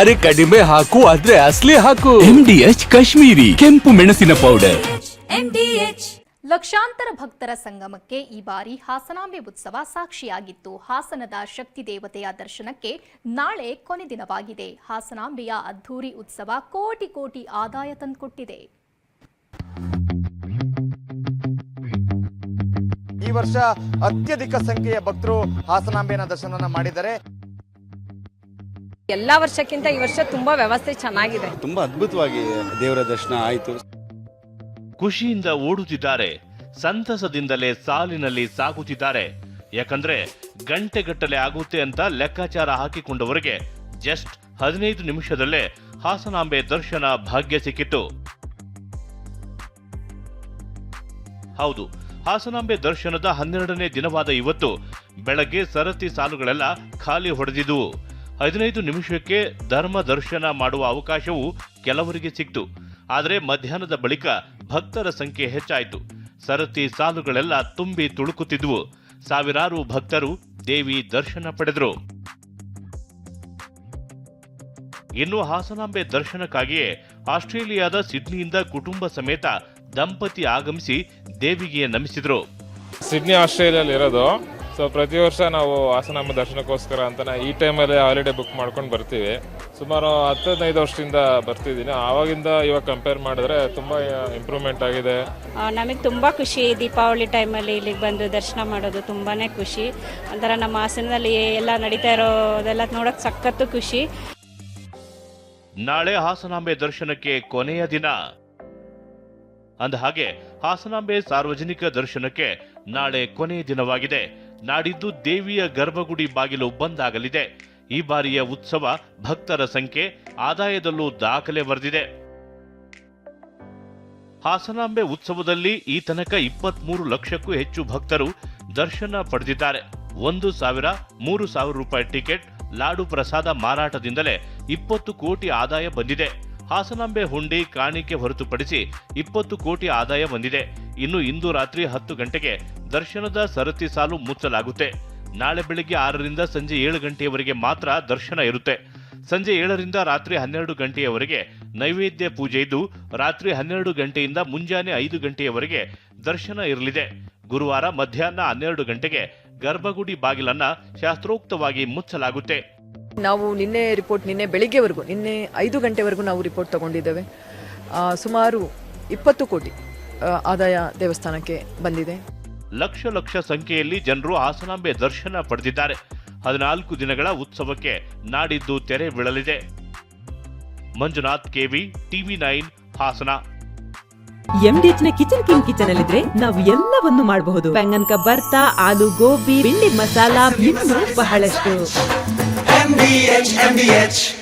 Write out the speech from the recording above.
ಅರೆ ಕಡಿಮೆ ಹಾಕು ಆದ್ರೆ ಅಸ್ಲಿ ಹಾಕು. ಎಂಡಿಎಚ್ ಕಾಶ್ಮೀರಿ ಕೆಂಪು ಮೆಣಸಿನ ಪೌಡರ್ ಲಕ್ಷಾಂತರ ಭಕ್ತರ ಸಂಗಮಕ್ಕೆ ಈ ಬಾರಿ ಹಾಸನಾಂಬೆ ಉತ್ಸವ ಸಾಕ್ಷಿಯಾಗಿತ್ತು. ಹಾಸನದ ಶಕ್ತಿ ದೇವತೆಯ ದರ್ಶನಕ್ಕೆ ನಾಳೆ ಕೊನೆ ದಿನವಾಗಿದೆ. ಹಾಸನಾಂಬೆಯ ಅದ್ಧೂರಿ ಉತ್ಸವ ಕೋಟಿ ಕೋಟಿ ಆದಾಯ ತಂದುಕೊಟ್ಟಿದೆ. ಈ ವರ್ಷ ಅತ್ಯಧಿಕ ಸಂಖ್ಯೆಯ ಭಕ್ತರು ಹಾಸನಾಂಬೆಯ ದರ್ಶನವನ್ನು ಮಾಡಿದ್ದಾರೆ. ಎಲ್ಲ ವರ್ಷಕ್ಕಿಂತ ಈ ವರ್ಷ ತುಂಬಾ ವ್ಯವಸ್ಥೆ ಚೆನ್ನಾಗಿದೆ. ತುಂಬಾ ಅದ್ಭುತವಾಗಿ ದೇವರ ದರ್ಶನ ಆಯಿತು. ಖುಷಿಯಿಂದ ಓಡುತ್ತಿದ್ದಾರೆ ಸಂತಸದಿಂದಲೇ ಸಾಲಿನಲ್ಲಿ ಸಾಗುತ್ತಿದ್ದಾರೆ. ಯಾಕಂದ್ರೆ ಗಂಟೆಗಟ್ಟಲೆ ಆಗುತ್ತೆ ಅಂತ ಲೆಕ್ಕಾಚಾರ ಹಾಕಿಕೊಂಡವರಿಗೆ ಜಸ್ಟ್ ಹದಿನೈದು ನಿಮಿಷದಲ್ಲೇ ಹಾಸನಾಂಬೆ ದರ್ಶನ ಭಾಗ್ಯ ಸಿಕ್ಕಿತು ಹೌದು ಹಾಸನಾಂಬೆ ದರ್ಶನದ ಹನ್ನೆರಡನೇ ದಿನವಾದ ಇವತ್ತು ಬೆಳಗ್ಗೆ ಸರತಿ ಸಾಲುಗಳೆಲ್ಲ ಖಾಲಿ ಹೊಡೆದಿದ್ದುವು ಹದಿನೈದು ನಿಮಿಷಕ್ಕೆ ಧರ್ಮ ದರ್ಶನ ಮಾಡುವ ಅವಕಾಶವು ಕೆಲವರಿಗೆ ಸಿಕ್ತು. ಆದರೆ ಮಧ್ಯಾಹ್ನದ ಬಳಿಕ ಭಕ್ತರ ಸಂಖ್ಯೆ ಹೆಚ್ಚಾಯಿತು. ಸರತಿ ಸಾಲುಗಳೆಲ್ಲ ತುಂಬಿ ತುಳುಕುತ್ತಿದ್ವು. ಸಾವಿರಾರು ಭಕ್ತರು ದೇವಿ ದರ್ಶನ ಪಡೆದರು. ಇನ್ನು ಹಾಸನಾಂಬೆ ದರ್ಶನಕ್ಕಾಗಿಯೇ ಆಸ್ಟ್ರೇಲಿಯಾದ ಸಿಡ್ನಿಯಿಂದ ಕುಟುಂಬ ಸಮೇತ ದಂಪತಿ ಆಗಮಿಸಿ ದೇವಿಗೆ ನಮಿಸಿದರು. ಸಿಡ್ನಿ ಆಸ್ಟ್ರೇಲಿಯಲ್ಲಿ ಇರೋದು ಸೊ ಪ್ರತಿ ವರ್ಷ ನಾವು ಹಾಸನಾಂಬ ದರ್ಶನಕ್ಕೋಸ್ಕರ ಅಂತ ಈ ಟೈಮಲ್ಲಿ ಹಾಲಿಡೇ ಬುಕ್ ಮಾಡ್ಕೊಂಡು ಬರ್ತೀವಿ. ಸುಮಾರು ಹತ್ತು ಹದಿನೈದು ವರ್ಷದಿಂದ ಬರ್ತಿದ್ದೀನಿ. ಆವಾಗಿಂದ ಇವಾಗ ಕಂಪೇರ್ ಮಾಡಿದ್ರೆ ತುಂಬ ಇಂಪ್ರೂವ್ಮೆಂಟ್ ಆಗಿದೆ. ನಮಗೆ ತುಂಬ ಖುಷಿ ದೀಪಾವಳಿ ಟೈಮಲ್ಲಿ ಇಲ್ಲಿಗೆ ಬಂದು ದರ್ಶನ ಮಾಡೋದು ತುಂಬಾ ಖುಷಿ. ಒಂಥರ ನಮ್ಮ ಹಾಸನದಲ್ಲಿ ಎಲ್ಲ ನಡೀತಾ ಇರೋದೆಲ್ಲ ನೋಡೋಕೆ ಸಖತ್ತು ಖುಷಿ. ನಾಳೆ ಹಾಸನಾಂಬೆ ದರ್ಶನಕ್ಕೆ ಕೊನೆಯ ದಿನ. ಅಂದ ಹಾಗೆ ಹಾಸನಾಂಬೆ ಸಾರ್ವಜನಿಕ ದರ್ಶನಕ್ಕೆ ನಾಳೆ ಕೊನೆಯ ದಿನವಾಗಿದೆ. ನಾಡಿದ್ದು ದೇವಿಯ ಗರ್ಭಗುಡಿ ಬಾಗಿಲು ಬಂದಾಗಲಿದೆ. ಈ ಬಾರಿಯ ಉತ್ಸವ ಭಕ್ತರ ಸಂಖ್ಯೆ ಆದಾಯದಲ್ಲೂ ದಾಖಲೆ ಬರೆದಿದೆ. ಹಾಸನಾಂಬೆ ಉತ್ಸವದಲ್ಲಿ ಈ ತನಕ ಇಪ್ಪತ್ಮೂರು ಲಕ್ಷಕ್ಕೂ ಹೆಚ್ಚು ಭಕ್ತರು ದರ್ಶನ ಪಡೆದಿದ್ದಾರೆ. ಒಂದು ಸಾವಿರ, ಮೂರು ಸಾವಿರ ರೂಪಾಯಿ ಟಿಕೆಟ್, ಲಾಡು ಪ್ರಸಾದ ಮಾರಾಟದಿಂದಲೇ ಇಪ್ಪತ್ತು ಕೋಟಿ ಆದಾಯ ಬಂದಿದೆ. ಹಾಸನಾಂಬೆ ಹುಂಡಿ ಕಾಣಿಕೆ ಹೊರತುಪಡಿಸಿ ಇಪ್ಪತ್ತು ಕೋಟಿ ಆದಾಯ ಬಂದಿದೆ. ಇನ್ನು ಇಂದು ರಾತ್ರಿ ಹತ್ತು ಗಂಟೆಗೆ ದರ್ಶನದ ಸರತಿ ಸಾಲು ಮುಚ್ಚಲಾಗುತ್ತೆ. ನಾಳೆ ಬೆಳಿಗ್ಗೆ ಆರರಿಂದ ಸಂಜೆ ಏಳು ಗಂಟೆಯವರೆಗೆ ಮಾತ್ರ ದರ್ಶನ ಇರುತ್ತೆ. ಸಂಜೆ ಏಳರಿಂದ ರಾತ್ರಿ ಹನ್ನೆರಡು ಗಂಟೆಯವರೆಗೆ ನೈವೇದ್ಯ ಪೂಜೆ ಇದ್ದು, ರಾತ್ರಿ ಹನ್ನೆರಡು ಗಂಟೆಯಿಂದ ಮುಂಜಾನೆ ಐದು ಗಂಟೆಯವರೆಗೆ ದರ್ಶನ ಇರಲಿದೆ. ಗುರುವಾರ ಮಧ್ಯಾಹ್ನ ಹನ್ನೆರಡು ಗಂಟೆಗೆ ಗರ್ಭಗುಡಿ ಬಾಗಿಲನ್ನ ಶಾಸ್ತ್ರೋಕ್ತವಾಗಿ ಮುಚ್ಚಲಾಗುತ್ತೆ. ನಾವು ನಿನ್ನೆ ರಿಪೋರ್ಟ್ ನಿನ್ನೆ ಬೆಳಿಗ್ಗೆವರೆಗೂ ನಿನ್ನೆ ಐದು ಗಂಟೆವರೆಗೂ ನಾವು ರಿಪೋರ್ಟ್ ತಗೊಂಡಿದ್ದೇವೆ. ಸುಮಾರು ಇಪ್ಪತ್ತು ಕೋಟಿ ಆದಾಯ ದೇವಸ್ಥಾನಕ್ಕೆ ಬಂದಿದೆ. ಲಕ್ಷ ಲಕ್ಷ ಸಂಖ್ಯೆಯಲ್ಲಿ ಜನರು ಹಾಸನಾಂಬೆ ದರ್ಶನ ಪಡೆದಿದ್ದಾರೆ. ಹದಿನಾಲ್ಕು ದಿನಗಳ ಉತ್ಸವಕ್ಕೆ ನಾಡಿದ್ದು ತೆರೆ ಬೀಳಲಿದೆ. Manjunath KV TV nine Hassan. ಎಂಡಿಎಚ್ನ ನ ಕಿಚನ್ ಕಿಂಗ್ ಕಿಚನ್ ಅಲ್ಲಿದ್ರೆ ನಾವು ಎಲ್ಲವನ್ನು ಮಾಡಬಹುದು. ಬೆಂಗನ್ ಬರ್ತಾ ಆಲೂ ಗೋಬಿ ಬಿಂಡಿ ಮಸಾಲಾ ಇನ್ನೂ ಬಹಳಷ್ಟು